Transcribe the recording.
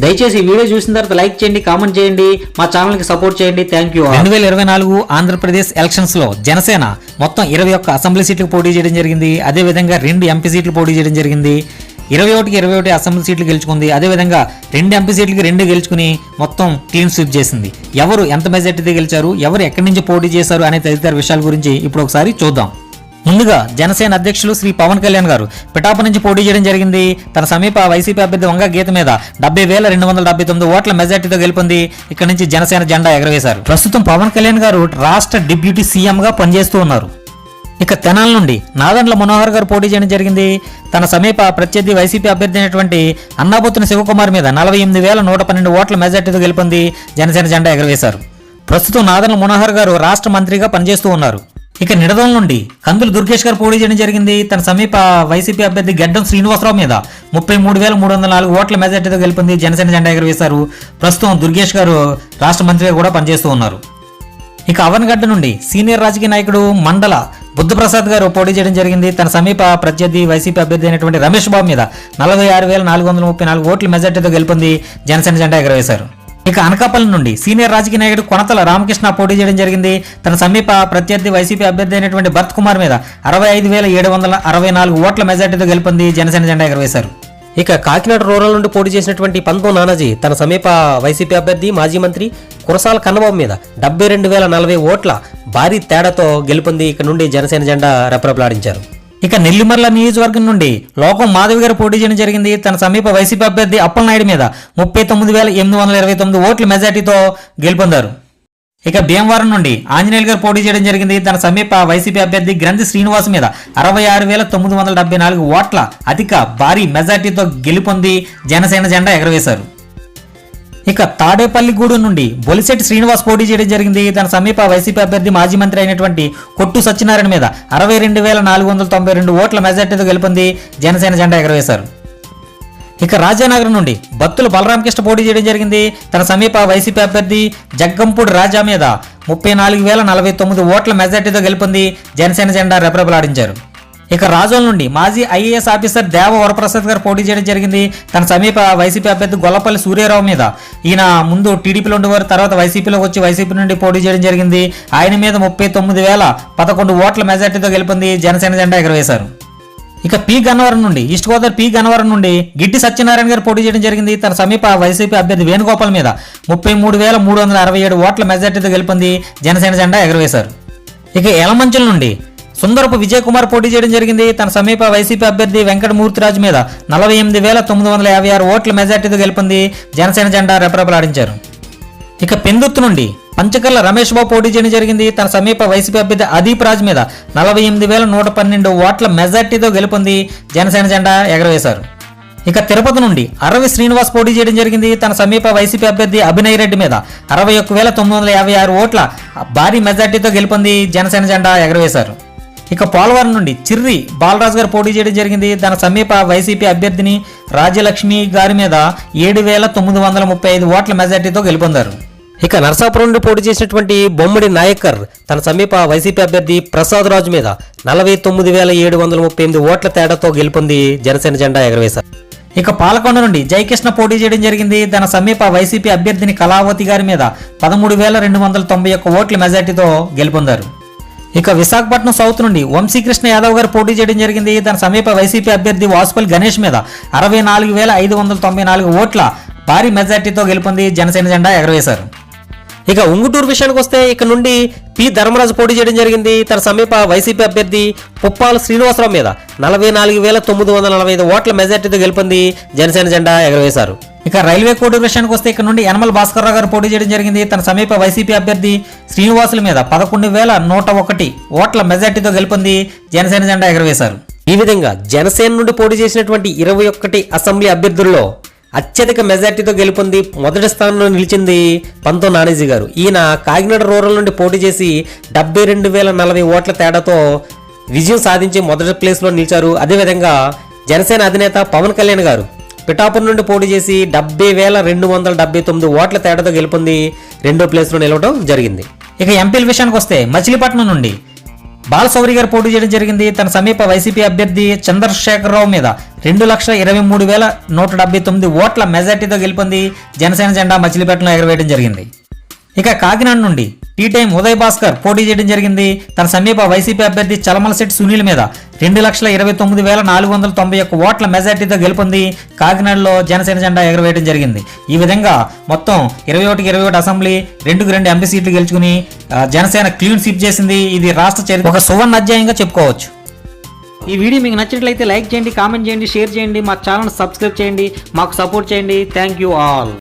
దయచేసి ఈ వీడియో చూసిన తర్వాత లైక్ చేయండి కామెంట్ చేయండి మా ఛానల్కి సపోర్ట్ చేయండి. థ్యాంక్ యూ రెండు వేల ఇరవై నాలుగు ఆంధ్రప్రదేశ్ ఎలక్షన్స్లో జనసేన మొత్తం ఇరవై ఒక్క అసెంబ్లీ సీట్లు పోటీ చేయడం జరిగింది. అదే విధంగా రెండు ఎంపీ సీట్లు పోటీ చేయడం జరిగింది. ఇరవై ఒకటికి ఇరవై ఒకటి అసెంబ్లీ సీట్లు గెలుచుకుంది. అదేవిధంగా రెండు ఎంపీ సీట్లకి రెండు గెలుచుకుని మొత్తం క్లీన్ స్వీప్ చేసింది. ఎవరు ఎంత మెజార్టీతో గెలిచారు? ఎవరు ఎక్కడి నుంచి పోటీ చేశారు? అనే తదితర విషయాల గురించి ఇప్పుడు ఒకసారి చూద్దాం. ముందుగా జనసేన అధ్యక్షులు శ్రీ పవన్ కళ్యాణ్ గారు పిఠాప నుంచి పోటీ చేయడం జరిగింది. తన సమీప వైసీపీ అభ్యర్థి వంగ గీత మీద డెబ్బై వేల రెండు వందల డెబ్బై తొమ్మిది ఓట్ల మెజార్టీతో గెలుపొంది. ఇక్కడ నుంచి జనసేన జెండా ఎగరవేశారు. ప్రస్తుతం పవన్ కళ్యాణ్ గారు రాష్ట్ర డిప్యూటీ సీఎం గా పనిచేస్తూ ఉన్నారు. ఇక తెనాల నుండి నాదండ్ల మనోహర్ గారు పోటీ చేయడం జరిగింది. తన సమీప ప్రత్యర్థి వైసీపీ అభ్యర్థి అయినటువంటి అన్నాబొత్తున శివకుమార్ మీద నలభై ఎనిమిది వేల నూట పన్నెండు ఓట్ల మెజార్టీతో గెలుపొంది జనసేన జెండా ఎగరవేశారు. ప్రస్తుతం నాదన్ల మనోహర్ గారు రాష్ట్ర మంత్రిగా పనిచేస్తూ ఉన్నారు. ఇక నిడదల నుండి కందులు దుర్గేష్ గారు పోటీ చేయడం జరిగింది. తన సమీప వైసీపీ అభ్యర్థి గడ్డం శ్రీనివాసరావు మీద ముప్పై మూడు వేల మూడు వందల నాలుగు ఓట్ల మెజార్టీతో గెలిపింది జనసేన జెండా ఎగరవేశారు. ప్రస్తుతం దుర్గేష్ గారు రాష్ట్ర మంత్రిగా కూడా పనిచేస్తూ ఉన్నారు. ఇక అవన్గడ్డ నుండి సీనియర్ రాజకీయ నాయకుడు మండల బుద్ధప్రసాద్ గారు పోటీ చేయడం జరిగింది. తన సమీప ప్రత్యర్థి వైసీపీ అభ్యర్థి అయినటువంటి రమేష్ బాబు మీద నలభై ఆరు వేల నాలుగు వందల ముప్పై నాలుగు ఓట్ల మెజార్టీతో గెలుపొంది జనసేన జెండా ఎగరవేశారు. ఇక అనకాపల్లి నుండి సీనియర్ రాజకీయ నాయకుడు కొనతల రామకృష్ణ పోటీ చేయడం జరిగింది. తన సమీప ప్రత్యర్థి వైసీపీ అభ్యర్థి అయినటువంటి భరత్ కుమార్ మీద అరవై ఐదు వేల ఏడు వందల అరవై నాలుగు ఓట్ల మెజార్టీతో గెలుపొంది జనసేన జెండా ఎగరవేశారు. ఇక కాకినాడ రూరల్ నుండి పోటీ చేసినటువంటి పంతం నానాజీ తన సమీప వైసీపీ అభ్యర్థి మాజీ మంత్రి కురసాల కన్నబాబు మీద డెబ్బై రెండు వేల నలభై ఓట్ల భారీ తేడాతో గెలుపొంది ఇక నుండి జనసేన జెండా రెపరెపలాడించారు. ఇక నెల్లిమర్ల నియోజకవర్గం నుండి లోకం మాధవి గారు పోటీ చేయడం జరిగింది. తన సమీప వైసీపీ అభ్యర్థి అప్పలనాయుడు మీద ముప్పై తొమ్మిది వేల ఎనిమిది వందల ఇరవై తొమ్మిది ఓట్ల మెజార్టీతో గెలుపొందారు. ఇక భీమవరం నుండి ఆంజనేయులు గారు పోటీ చేయడం జరిగింది. తన సమీప వైసీపీ అభ్యర్థి గ్రంథి శ్రీనివాస్ మీద అరవై ఆరు వేల తొమ్మిది వందల డెబ్బై నాలుగు ఓట్ల అధిక భారీ మెజార్టీతో గెలుపొంది జనసేన జెండా ఎగరవేశారు. ఇక తాడేపల్లిగూడు నుండి బొలిశెట్టి శ్రీనివాస్ పోటీ చేయడం జరిగింది. తన సమీప వైసీపీ అభ్యర్థి మాజీ మంత్రి అయినటువంటి కొట్టు సత్యనారాయణ మీద అరవై రెండు వేల నాలుగు వందల తొంభై రెండు ఓట్ల మెజార్టీతో గెలుపొంది జనసేన జెండా ఎగరవేశారు. ఇక రాజానగరం నుండి బత్తుల బలరామకృష్ణ పోటీ చేయడం జరిగింది. తన సమీప వైసీపీ అభ్యర్థి జగ్గంపూడి రాజా మీద ముప్పై నాలుగు వేల నలభై తొమ్మిది ఓట్ల మెజార్టీతో గెలుపొంది జనసేన జెండా రెపరెపలాడించారు. ఇక రాజోల నుండి మాజీ ఐఏఎస్ ఆఫీసర్ దేవ వరప్రసాద్ గారు పోటీ చేయడం జరిగింది. తన సమీప వైసీపీ అభ్యర్థి గొల్లపల్లి సూర్యారావు మీద. ఈయన ముందు టీడీపీలో ఉండేవారు తర్వాత వైసీపీలోకి వచ్చి వైసీపీ నుండి పోటీ చేయడం జరిగింది. ఆయన మీద ముప్పై తొమ్మిది వేల పదకొండు ఓట్ల మెజార్టీతో గెలుపొంది జనసేన జెండా ఎగరవేశారు. ఇక పి గన్నవరం నుండి ఈస్ట్ గోదావరి పి గన్నవరం నుండి గిడ్డి సత్యనారాయణ గారు పోటీ చేయడం జరిగింది. తన సమీప వైసీపీ అభ్యర్థి వేణుగోపాల్ మీద ముప్పై మూడు వేల మూడు వందల అరవై ఏడు ఓట్ల మెజార్టీతో గెలుపొంది జనసేన జెండా ఎగరవేశారు. ఇక ఎలమంచుల నుండి సుందరపు విజయ్ కుమార్ పోటీ చేయడం జరిగింది. తన సమీప వైసీపీ అభ్యర్థి వెంకటమూర్తిరాజు మీద నలభై ఎనిమిది వేల తొమ్మిది వందల యాభై ఆరు ఓట్ల మెజార్టీతో గెలుపొంది జనసేన జెండా రెపరెపలాడించారు. ఇక పెందుత్తు నుండి పంచకర్ల రమేష్ బాబు పోటీ చేయడం జరిగింది. తన సమీప వైసీపీ అభ్యర్థి అదీప్ రాజ్ మీద నలభై ఎనిమిది వేల నూట పన్నెండు ఓట్ల మెజార్టీతో గెలుపొంది జనసేన జెండా ఎగరవేశారు. ఇక తిరుపతి నుండి అరవి శ్రీనివాస్ పోటీ చేయడం జరిగింది. తన సమీప వైసీపీ అభ్యర్థి అభినయ్ రెడ్డి మీద అరవై ఒక్క వేల తొమ్మిది వందల యాభై ఆరు ఓట్ల భారీ మెజార్టీతో గెలుపొంది జనసేన జెండా ఎగరవేశారు. ఇక పోలవరం నుండి చిర్రి బాలరాజు గారు పోటీ చేయడం జరిగింది. తన సమీప వైసీపీ అభ్యర్థిని రాజ్యలక్ష్మి గారి మీద ఏడు వేల తొమ్మిది వందల ముప్పై ఐదు ఓట్ల మెజార్టీతో గెలుపొందారు. ఇక నరసాపురం నుండి పోటీ చేసినటువంటి బొమ్మడి నాయకర్ తన సమీప వైసీపీ అభ్యర్థి ప్రసాద్ రాజు మీద నలభై తొమ్మిది వేల ఏడు వందల ముప్పై ఎనిమిది ఓట్ల తేడాతో గెలుపొంది జనసేన జెండా ఎగరవేశారు. ఇక పాలకొండ నుండి జయకృష్ణ పోటీ చేయడం జరిగింది. తన సమీప వైసీపీ అభ్యర్థిని కళావతి గారి మీద పదమూడు వేల రెండు వందల తొంభై ఒక్క ఓట్ల మెజార్టీతో గెలుపొందారు. ఇక విశాఖపట్నం సౌత్ నుండి వంశీకృష్ణ యాదవ్ గారు పోటీ చేయడం జరిగింది. తన సమీప వైసీపీ అభ్యర్థి వాసుపల్లి గణేష్ మీద అరవై నాలుగు వేల ఐదు వందల తొంభై నాలుగు ఓట్ల భారీ మెజార్టీతో గెలుపొంది జనసేన జెండా ఎగరవేశారు. ఇక ఉంగుటూరు విషయానికి వస్తే ఇక్కడ నుండి పి ధర్మరాజు పోటీ చేయడం జరిగింది. తన సమీప వైసీపీ అభ్యర్థి పుప్పాల శ్రీనివాసరావు మీద నలభై నాలుగు వేల తొమ్మిది వందల నలభై ఐదు ఓట్ల మెజార్టీతో గెలుపొంది జనసేన జెండా ఎగరవేశారు. ఇక రైల్వే పోటీ విషయానికి వస్తే ఇక్కడ నుండి యనమల భాస్కర్రావు గారు పోటీ చేయడం జరిగింది. తన సమీప వైసీపీ అభ్యర్థి శ్రీనివాసుల మీద పదకొండు వేల నూట ఒకటి ఓట్ల మెజార్టీతో గెలుపొంది జనసేన జెండా ఎగరవేశారు. ఈ విధంగా జనసేన నుండి పోటీ చేసినటువంటి ఇరవై ఒకటి అసెంబ్లీ అభ్యర్థుల్లో అత్యధిక మెజార్టీతో గెలుపొంది మొదటి స్థానంలో నిలిచింది పంతో నానేజీ గారు. ఈయన కాకినాడ రూరల్ నుండి పోటీ చేసి డెబ్బై రెండు వేల నలభై ఓట్ల తేడాతో విజయం సాధించి మొదటి ప్లేస్లో నిలిచారు. అదేవిధంగా జనసేన అధినేత పవన్ కళ్యాణ్ గారు పిఠాపురం నుండి పోటీ చేసి డెబ్బై వేల రెండు వందల డెబ్బై తొమ్మిది ఓట్ల తేడాతో గెలుపొంది రెండో ప్లేస్లో నిలవడం జరిగింది. ఇక ఎంపీల విషయానికి వస్తే మచిలీపట్నం నుండి బాలసౌరి గారు పోటీ చేయడం జరిగింది. తన సమీప వైసీపీ అభ్యర్థి చంద్రశేఖరరావు మీద రెండు లక్షల ఇరవై మూడు వేల నూట డెబ్బై తొమ్మిది ఓట్ల మెజార్టీతో గెలుపొంది జనసేన జెండా మచిలీపట్నంలో ఎగరవేయడం జరిగింది. ఇక కాకినాడ నుండి టీ టైం ఉదయ్ భాస్కర్ పోటీ చేయడం జరిగింది. తన సమీప వైసీపీ అభ్యర్థి చలమలశెట్టి సునీల్ మీద రెండు లక్షల ఇరవై తొమ్మిది వేల నాలుగు వందల తొంభై ఒక్క ఓట్ల మెజార్టీతో గెలుపొంది కాకినాడలో జనసేన జెండా ఎగరవేయడం జరిగింది. ఈ విధంగా మొత్తం ఇరవై ఒకటికి ఇరవై ఒకటి అసెంబ్లీ రెండుకు రెండు ఎంపీ సీట్లు గెలుచుకుని జనసేన క్లీన్ స్వీప్ చేసింది. ఇది రాష్ట్ర చరిత్ర. ఒక సువర్ణ అధ్యాయంగా చెప్పుకోవచ్చు. ఈ వీడియో మీకు నచ్చినట్లయితే లైక్ చేయండి కామెంట్ చేయండి షేర్ చేయండి. మా ఛానల్ సబ్స్క్రైబ్ చేయండి. మాకు సపోర్ట్ చేయండి. Thank you all.